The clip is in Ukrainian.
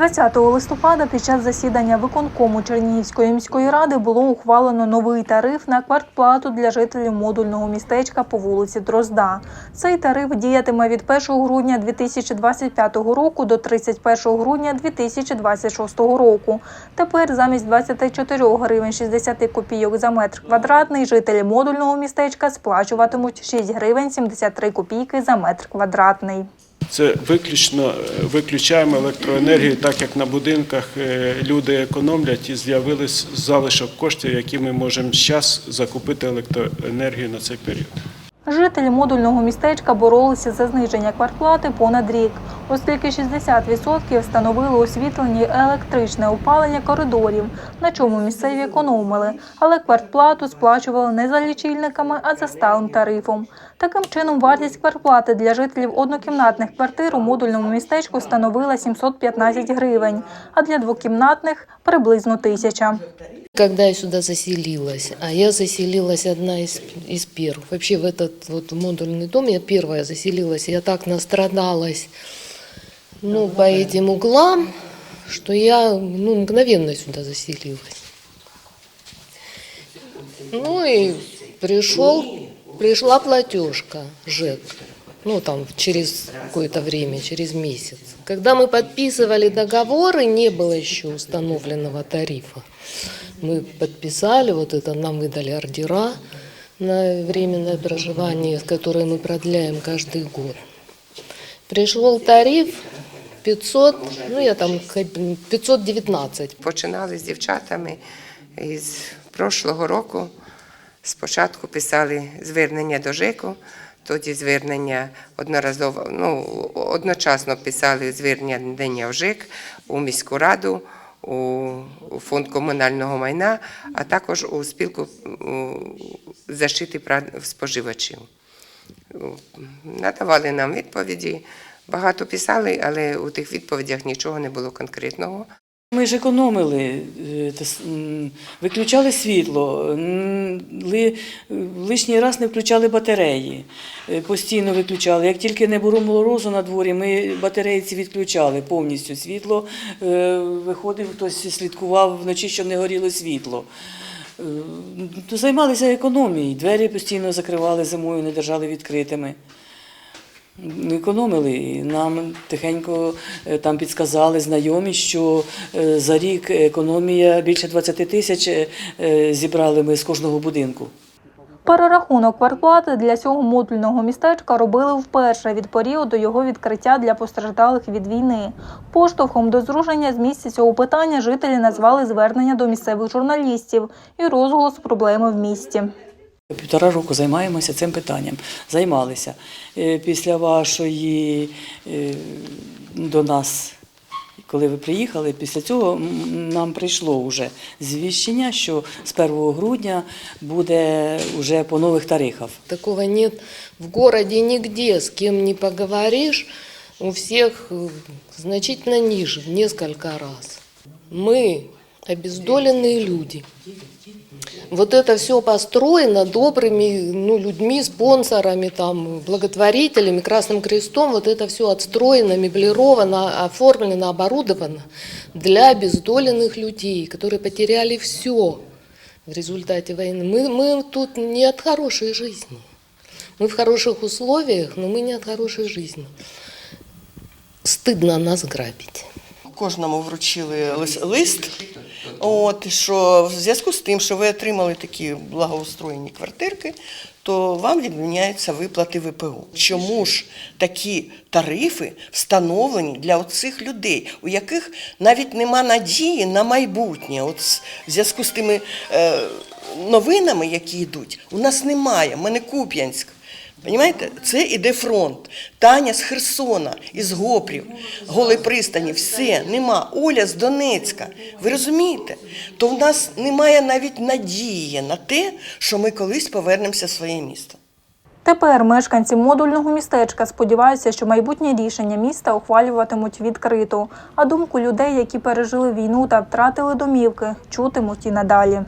20 листопада під час засідання виконкому Чернігівської міської ради було ухвалено новий тариф на квартплату для жителів модульного містечка по вулиці Дрозда. Цей тариф діятиме від 1 грудня 2025 року до 31 грудня 2026 року. Тепер замість 24 гривень 60 копійок за метр квадратний жителі модульного містечка сплачуватимуть 6 гривень 73 копійки за метр квадратний. Це виключно е, виключаємо електроенергію, так як на будинках е, люди економлять і з'явились залишок коштів, які ми можемо зараз закупити електроенергію на цей період. Жителі модульного містечка боролися за зниження квартплати понад рік, оскільки 60% встановили освітлення електричне опалення коридорів, на чому місцеві економили, але квартплату сплачували не за лічильниками, а за сталим тарифом. Таким чином, вартість квартплати для жителів однокімнатних квартир у модульному містечку становила 715 гривень, а для двокімнатних – приблизно тисяча. Когда я сюда заселилась, а я заселилась одна из, из первых. Вообще в этот вот модульный дом я первая заселилась. Я так настрадалась ну, по этим углам, что я ну, мгновенно сюда заселилась. Ну и пришел, пришла платежка ЖЭК. Ну, там, через какое-то время, через месяц. Когда мы подписывали договоры, не было еще установленного тарифа. Мы подписали, вот это нам выдали ордера на временное проживание, которые мы продляем каждый год. Пришел тариф 500, ну я там хоб- 519. Починали з дівчатами із прошлого року. Спочатку писали звернення до ЖЕКу, тоді звернення одноразово, ну, одночасно писали звернення в ЖЕК, у міську раду, у, фонд комунального майна, а також у спілку защити прав споживачів. Надавали нам відповіді. Багато писали, але у тих відповідях нічого не було конкретного. Ми ж економили, е, виключали світло, лишній раз не включали батареї, е, постійно виключали. Як тільки не було морозу на дворі, ми батареї ці відключали повністю світло. Е, Виходив, хтось слідкував вночі, щоб не горіло світло. Займалися економією, двері постійно закривали зимою, не держали відкритими. Не економили. Нам тихенько е, там підказали знайомі, що е, за рік економія більше 20 тисяч е, зібрали ми з кожного будинку. Перерахунок квартплати для цього модульного містечка робили вперше від періоду його відкриття для постраждалих від війни. Поштовхом до зрушення з місця цього питання жителі назвали звернення до місцевих журналістів і розголос проблеми в місті. Півтора року займаємося цим питанням. Займалися. Е, Після вашої е, до нас, коли ви приїхали, після цього нам прийшло вже звіщення, що з 1 грудня буде вже по нових тарифах. Такого нет в городе нигде, с кем не поговоришь, у всех э, значительно ниже, в несколько раз. Мы обездоленные люди. Вот это все построено добрыми ну, людьми, спонсорами, там, благотворителями, Красным Крестом. Вот это все отстроено, меблировано, оформлено, оборудовано для обездоленных людей, которые потеряли все в результате войны. Мы, мы тут не от хорошей жизни. Мы в хороших условиях, но мы не от хорошей жизни. Стыдно нас грабить. Кожному вручили лис- лист, от, що в зв'язку з тим, що ви отримали такі благоустроєні квартирки, то вам відміняються виплати ВПО. Чому ж такі тарифи встановлені для оцих людей, у яких навіть нема надії на майбутнє? От в зв'язку з тими е, новинами, які йдуть, у нас немає. Ми не Куп'янськ. Понімаєте? Це іде фронт. Таня з Херсона, із Гопрів, Голої пристані, все, нема. Оля з Донецька. Ви розумієте? То в нас немає навіть надії на те, що ми колись повернемося в своє місто. Тепер мешканці модульного містечка сподіваються, що майбутнє рішення міста ухвалюватимуть відкрито, а думку людей, які пережили війну та втратили домівки, чутимуть і надалі.